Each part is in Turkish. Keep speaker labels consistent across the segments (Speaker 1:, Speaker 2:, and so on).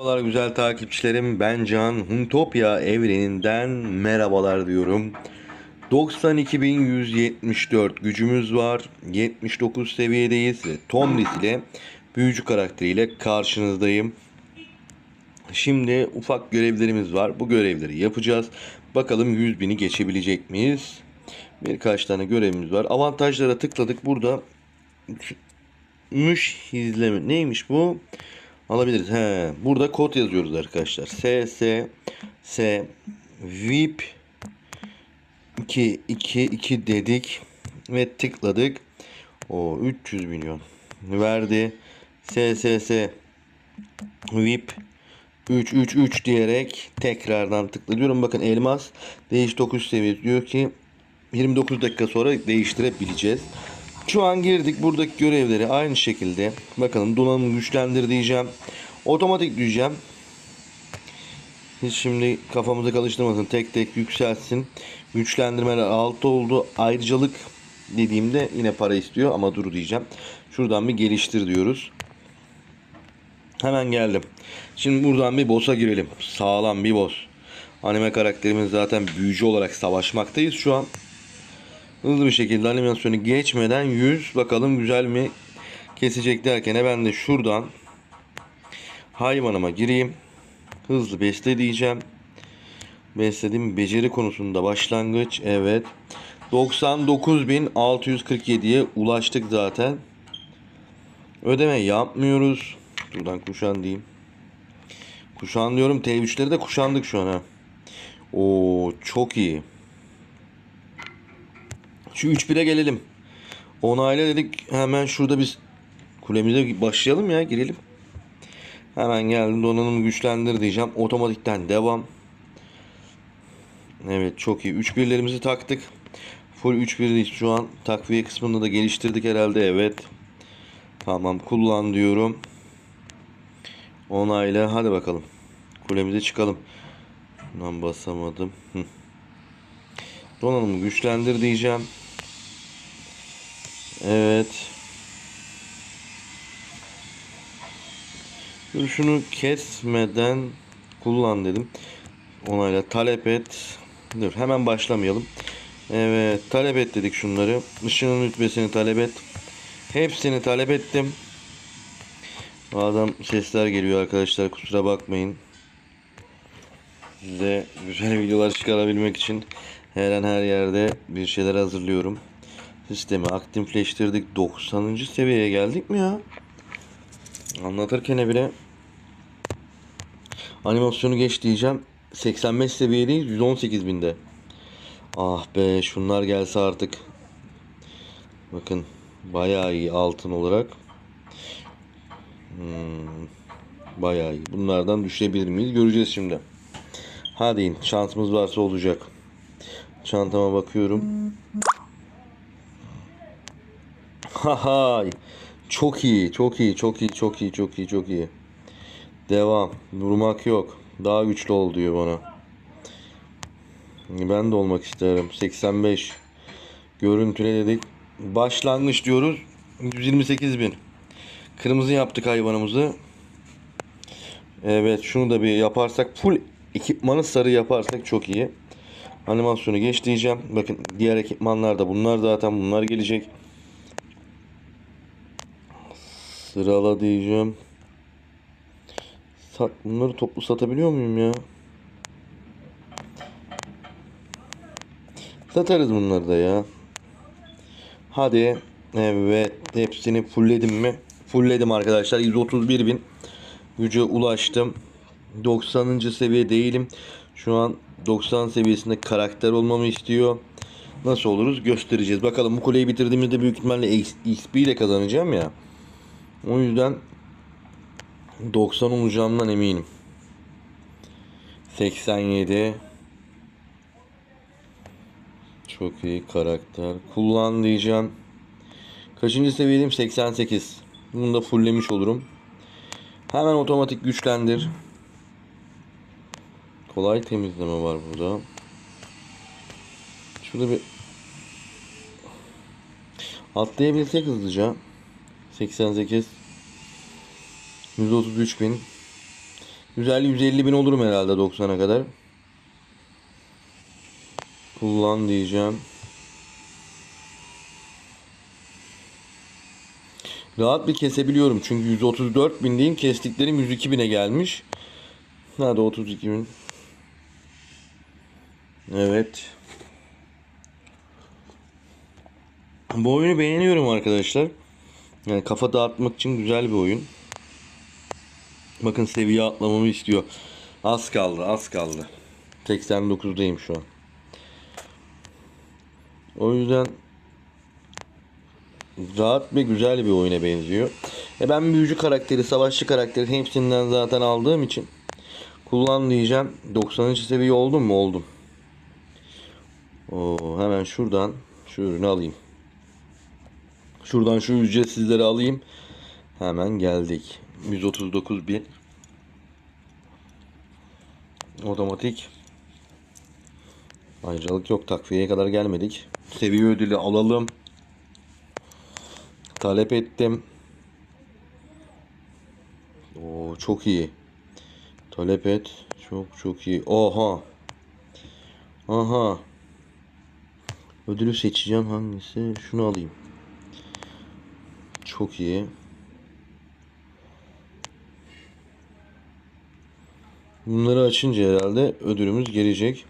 Speaker 1: Merhabalar güzel takipçilerim. Ben Can. Huntopya evreninden merhabalar diyorum. 92.174 gücümüz var. 79 seviyedeyiz ve Tomris ile büyücü karakteriyle karşınızdayım. Şimdi ufak görevlerimiz var. Bu görevleri yapacağız. Bakalım 100.000'i geçebilecek miyiz? Birkaç tane görevimiz var. Avantajlara tıkladık. Burada müş izleme neymiş bu? Alabiliriz. He, burada kod yazıyoruz arkadaşlar. S S S VIP 2 2 2 dedik ve tıkladık. O 300 milyon verdi. S S S VIP 3 3 3 diyerek tekrardan tıklıyorum. Bakın elmas değiş 9 seviye diyor ki 29 dakika sonra değiştirebileceğiz. Şu an girdik. Buradaki görevleri aynı şekilde. Bakalım donanımı güçlendir diyeceğim. Otomatik diyeceğim. Hiç şimdi kafamıza karıştırmasın. Tek tek yükselsin. Güçlendirmeler 6 oldu. Ayrıcalık dediğimde yine para istiyor ama dur diyeceğim. Şuradan bir geliştir diyoruz. Hemen geldim. Şimdi buradan bir boss'a girelim. Sağlam bir boss. Anime karakterimiz zaten büyücü olarak savaşmaktayız şu an. Hızlı bir şekilde animasyonu geçmeden 100 bakalım güzel mi kesecek derken ben de şuradan hayvanıma gireyim. Hızlı besle diyeceğim. Beslediğim beceri konusunda başlangıç evet. 99.647'ye ulaştık zaten. Ödeme yapmıyoruz. Buradan kuşan diyeyim. Kuşan diyorum T3'leri de kuşandık şu an ha. Oo çok iyi. Şu 3-1'e gelelim. Onayla dedik. Hemen şurada biz kulemize başlayalım ya girelim. Hemen geldim donanımı güçlendir diyeceğim. Otomatikten devam. Evet çok iyi. 3-1'lerimizi taktık. Full 3-1'deyiz şu an. Takviye kısmını da geliştirdik herhalde. Evet. Tamam kullan diyorum. Onayla. Hadi bakalım. Kulemize çıkalım. Bundan basamadım. Donanımı güçlendir diyeceğim. Evet. Şunu kesmeden kullan dedim. Onayla talep et. Dur hemen başlamayalım. Evet talep et dedik şunları. Işığın rütbesini talep et. Hepsini talep ettim. Adam sesler geliyor arkadaşlar kusura bakmayın. Size güzel videolar çıkarabilmek için her an her yerde bir şeyler hazırlıyorum. Sistemi aktifleştirdik. 90. seviyeye geldik mi ya? Anlatırken bile animasyonu geç diyeceğim. 85 seviyedeyiz. 118 binde. Ah be şunlar gelse artık. Bakın bayağı iyi altın olarak. Hmm, bayağı iyi. Bunlardan düşebilir miyiz? Göreceğiz şimdi. Hadi. Şansımız varsa olacak. Çantama bakıyorum. Hahay. Çok iyi, çok iyi, çok iyi, çok iyi, çok iyi, çok iyi. Devam. Durmak yok. Daha güçlü ol diyor bana. Ben de olmak isterim. 85. Görüntüle dedik. Başlangıç diyoruz. 128 bin. Kırmızı yaptık hayvanımızı. Evet şunu da bir yaparsak full ekipmanı sarı yaparsak çok iyi. Animasyonu geç diyeceğim. Bakın diğer ekipmanlar da bunlar zaten bunlar gelecek. Sırala diyeceğim. Sat, bunları toplu satabiliyor muyum ya? Satarız bunları da ya. Hadi. Evet. Hepsini fullledim mi? Fullledim arkadaşlar. 131 bin güce ulaştım. 90. seviye değilim. Şu an 90 seviyesinde karakter olmamı istiyor. Nasıl oluruz göstereceğiz. Bakalım bu kuleyi bitirdiğimizde büyük ihtimalle XP ile kazanacağım ya. O yüzden 90 olacağımdan eminim. 87 Çok iyi karakter. Kullan diyeceğim. Kaçıncı seviyedeyim? 88. Bunu da fulllemiş olurum. Hemen otomatik güçlendir. Kolay temizleme var burada. Şurada bir atlayabilsek hızlıca. 88 133 bin Güzel 150 bin olurum herhalde 90'a kadar. Kullan diyeceğim. Rahat bir kesebiliyorum çünkü 134 bin diyeyim kestiklerim 102 bine gelmiş. Hadi 32 bin. Evet. Bu oyunu beğeniyorum arkadaşlar. Yani kafa dağıtmak için güzel bir oyun. Bakın seviye atlamamı istiyor. Az kaldı, az kaldı. 89'dayım şu an. O yüzden rahat ve güzel bir oyuna benziyor. E ben büyücü karakteri, savaşçı karakteri hepsinden zaten aldığım için kullan diyeceğim. 90. seviye oldum mu? Oldum. Oo, hemen şuradan şu ürünü alayım. Şuradan şu ücretsizleri alayım. Hemen geldik. 139 bin. Otomatik. Ayrıcalık yok. Takviyeye kadar gelmedik. Seviye ödülü alalım. Talep ettim. Oo çok iyi. Talep et. Çok çok iyi. Oha. Aha. Ödülü seçeceğim hangisi? Şunu alayım. Çok iyi. Bunları açınca herhalde ödülümüz gelecek.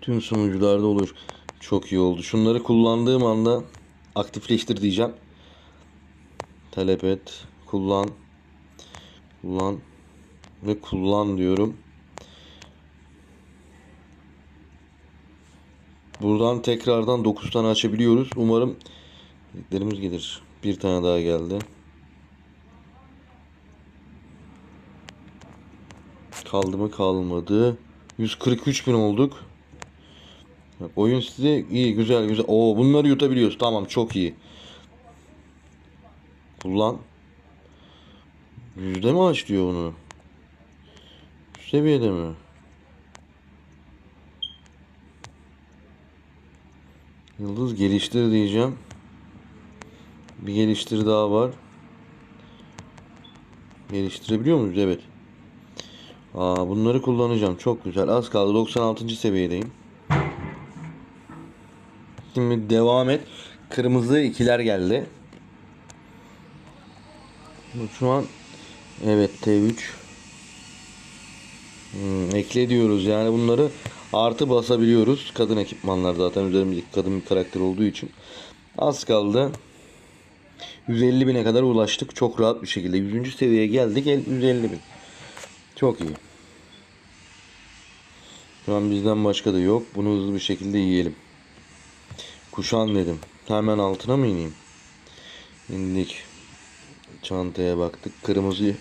Speaker 1: Tüm sunucularda olur. Çok iyi oldu. Şunları kullandığım anda aktifleştir diyeceğim. Talep et. Kullan. Kullan. Ve kullan diyorum. Buradan tekrardan 9 tane açabiliyoruz. Umarım dediklerimiz gelir. Bir tane daha geldi. Kaldı mı kalmadı. 143 bin olduk. Bak, oyun size iyi güzel güzel. Oo bunları yutabiliyoruz. Tamam çok iyi. Kullan. Yüzde mi açlıyor bunu? Şu seviyede mi? Yıldız geliştir diyeceğim. Bir geliştir daha var. Geliştirebiliyor muyuz? Evet. Aa, bunları kullanacağım. Çok güzel. Az kaldı. 96. seviyedeyim. Şimdi devam et. Kırmızı ikiler geldi. Şu an evet T3 hmm, ekle diyoruz. Yani bunları artı basabiliyoruz. Kadın ekipmanlar zaten üzerimizde kadın bir karakter olduğu için. Az kaldı. 150 bine kadar ulaştık. Çok rahat bir şekilde. 100. seviyeye geldik. 150 bin. Çok iyi. Şu an bizden başka da yok. Bunu hızlı bir şekilde yiyelim. Kuşan dedim. Hemen altına mı ineyim? İndik. Çantaya baktık. Kırmızı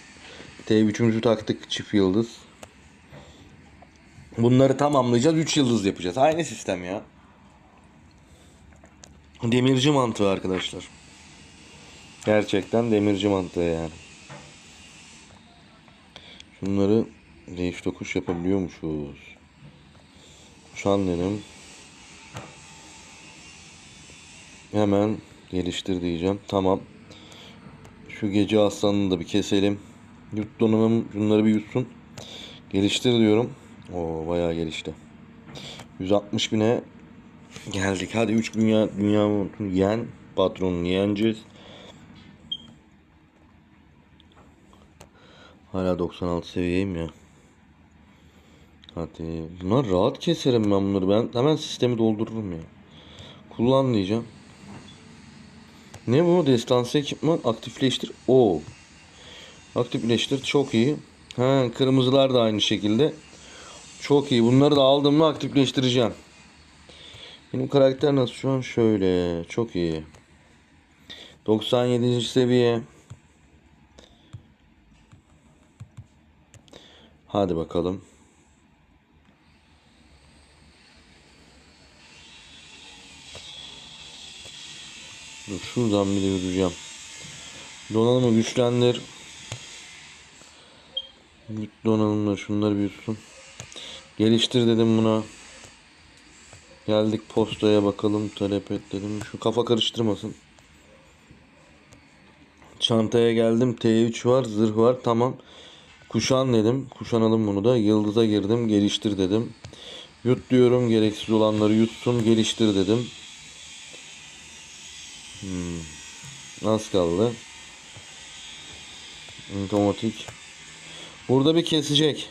Speaker 1: T3'ümüzü taktık. Çift yıldız. Bunları tamamlayacağız. 3 yıldız yapacağız. Aynı sistem ya. Demirci mantığı arkadaşlar. Gerçekten demirci mantığı yani. Şunları değiş tokuş yapabiliyormuşuz. Şu an dedim. Hemen geliştir diyeceğim. Tamam. Şu gece aslanını da bir keselim. Yut donanım bunları bir yutsun. Geliştir diyorum. O bayağı gelişti. 160 bine geldik. Hadi 3 dünya dünya yen patronunu yeneceğiz. Hala 96 seviyeyim ya. Hadi. Bunlar rahat keserim ben bunları. Ben hemen sistemi doldururum ya. Kullan diyeceğim. Ne bu? Destansı ekipman aktifleştir. O. Aktifleştir. Çok iyi. Ha, kırmızılar da aynı şekilde. Çok iyi. Bunları da aldım mı aktifleştireceğim. Benim karakter nasıl şu an? Şöyle. Çok iyi. 97. seviye. Hadi bakalım. Dur şuradan bir de yürüyeceğim. Donanımı güçlendir. Donanımla şunları büyütsün. Geliştir dedim buna. Geldik postaya bakalım talep et dedim. Şu kafa karıştırmasın. Çantaya geldim. T3 var, zırh var. Tamam. Kuşan dedim. Kuşanalım bunu da. Yıldıza girdim. Geliştir dedim. Yut diyorum. Gereksiz olanları yutsun. Geliştir dedim. Hmm. Az kaldı. Otomatik. Burada bir kesecek.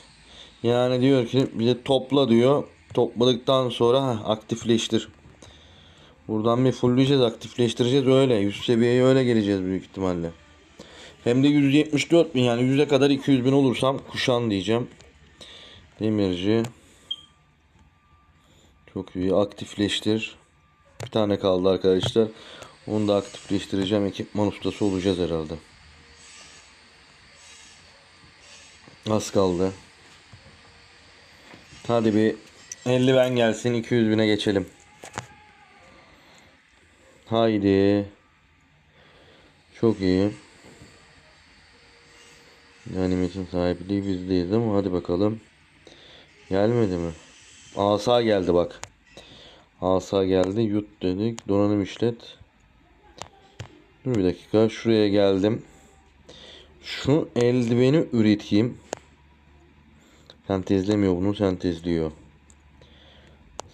Speaker 1: Yani diyor ki bize topla diyor. Topladıktan sonra heh, aktifleştir. Buradan bir fullleyeceğiz, aktifleştireceğiz öyle. Üst seviyeye öyle geleceğiz büyük ihtimalle. Hem de 174 bin yani 100'e kadar 200 bin olursam kuşan diyeceğim. Demirci. Çok iyi. Aktifleştir. Bir tane kaldı arkadaşlar. Onu da aktifleştireceğim. Ekipman ustası olacağız herhalde. Az kaldı. Hadi bir 50 ben gelsin 200 bine geçelim. Haydi. Çok iyi. Yani metin sahipliği bizdeyiz ama hadi bakalım. Gelmedi mi? Asa geldi bak. Asa geldi. Yut dedik. Donanım işlet. Dur bir dakika. Şuraya geldim. Şu eldiveni üreteyim. Sentezlemiyor bunu. Sentezliyor.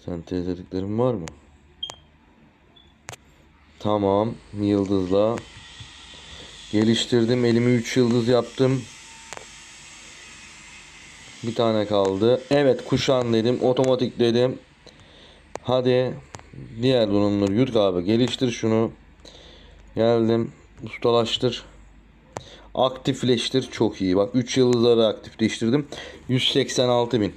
Speaker 1: Sentezlediklerim var mı? Tamam. Yıldızla. Geliştirdim. Elimi 3 yıldız yaptım. Bir tane kaldı. Evet kuşan dedim. Otomatik dedim. Hadi. Diğer donanımları yut abi. Geliştir şunu. Geldim. Ustalaştır. Aktifleştir. Çok iyi. Bak 3 yıldızları aktifleştirdim. 186 bin.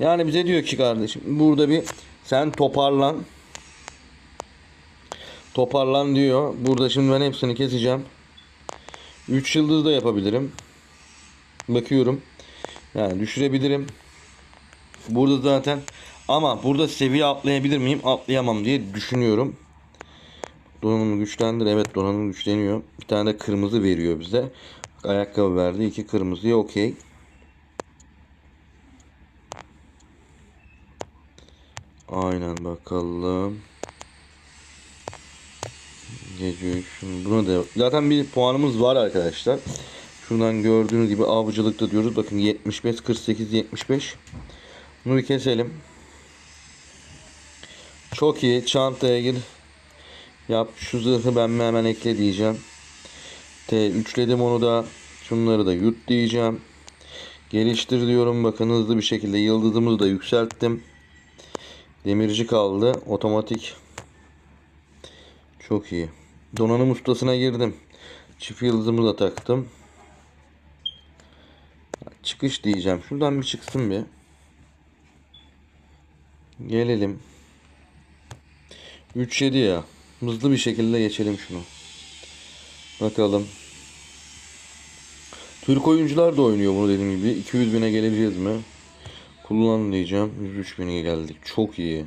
Speaker 1: Yani bize diyor ki kardeşim burada bir sen toparlan. Toparlan diyor. Burada şimdi ben hepsini keseceğim. 3 yıldız da yapabilirim. Bakıyorum. Yani düşürebilirim. Burada zaten ama burada seviye atlayabilir miyim? Atlayamam diye düşünüyorum. Donanımı güçlendir. Evet donanım güçleniyor. Bir tane de kırmızı veriyor bize. Ayakkabı verdi. iki kırmızıya okey. Aynen bakalım. Gece üç. Buna da zaten bir puanımız var arkadaşlar. Şuradan gördüğünüz gibi avcılıkta diyoruz. Bakın 75 48 75. Bunu bir keselim. Çok iyi. Çantaya gir. Yap şu zırhı ben hemen ekle diyeceğim. T üçledim onu da. Şunları da yut diyeceğim. Geliştir diyorum. Bakın hızlı bir şekilde yıldızımızı da yükselttim. Demirci kaldı. Otomatik. Çok iyi. Donanım ustasına girdim. Çift yıldızımı da taktım. Çıkış diyeceğim. Şuradan bir çıksın bir. Gelelim. 3-7 ya. Hızlı bir şekilde geçelim şunu. Bakalım. Türk oyuncular da oynuyor bunu dediğim gibi. 200 bine gelebileceğiz mi? Kullan diyeceğim. 103 bine geldik. Çok iyi.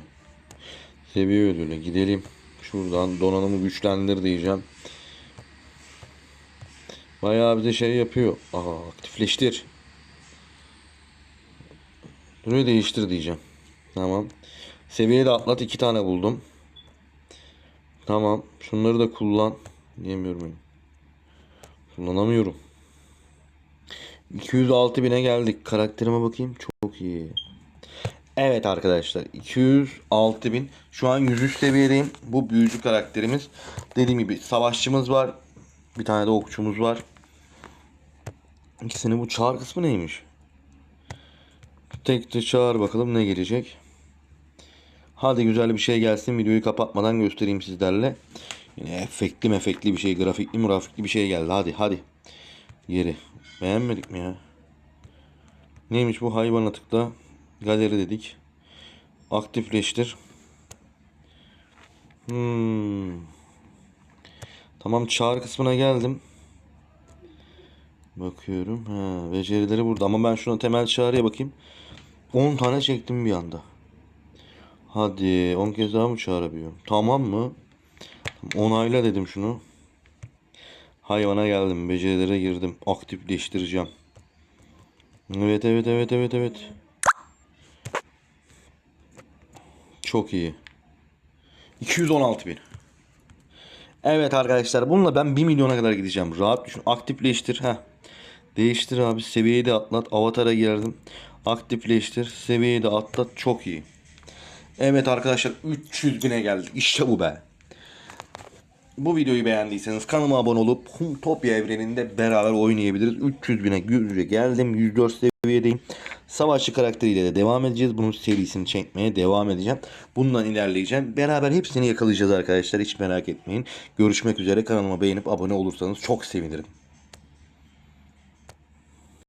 Speaker 1: Seviye ödülü. Gidelim. Şuradan donanımı güçlendir diyeceğim. Bayağı bize şey yapıyor. Aha aktifleştir. Duruyu değiştir diyeceğim. Tamam. Seviyeyi de atlat. iki tane buldum. Tamam. Şunları da kullan. Diyemiyorum. Kullanamıyorum. 206 bine geldik. Karakterime bakayım. Çok iyi. Evet arkadaşlar 206 bin. Şu an 103 seviyedeyim. Bu büyücü karakterimiz. Dediğim gibi savaşçımız var. Bir tane de okçumuz var. İkisini bu çağır kısmı neymiş? Tek çağır bakalım ne gelecek. Hadi güzel bir şey gelsin. Videoyu kapatmadan göstereyim sizlerle. Yine efektli mefekli bir şey. Grafikli murafikli bir şey geldi. Hadi hadi. Yeri. Beğenmedik mi ya? Neymiş bu hayvana tıkla. Galeri dedik. Aktifleştir. Hmm. Tamam çağrı kısmına geldim. Bakıyorum. Ha, becerileri burada ama ben şuna temel çağrıya bakayım. 10 tane çektim bir anda. Hadi 10 kez daha mı çağırabiliyorum? Tamam mı? Onayla dedim şunu. Hayvana geldim. Becerilere girdim. Aktifleştireceğim. Evet evet evet evet evet. Çok iyi. 216 bin. Evet arkadaşlar bununla ben 1 milyona kadar gideceğim. Rahat düşün. Aktifleştir. Heh. Değiştir abi. Seviyeyi de atlat. Avatara geldim. Aktifleştir. Seviyeyi de atlat. Çok iyi. Evet arkadaşlar 300 bine geldik. İşte bu be. Bu videoyu beğendiyseniz kanalıma abone olup Humtopya evreninde beraber oynayabiliriz. 300 bine güçlüce geldim. 104 seviyedeyim. Savaşçı karakteriyle de devam edeceğiz. Bunun serisini çekmeye devam edeceğim. Bundan ilerleyeceğim. Beraber hepsini yakalayacağız arkadaşlar. Hiç merak etmeyin. Görüşmek üzere. Kanalıma beğenip abone olursanız çok sevinirim.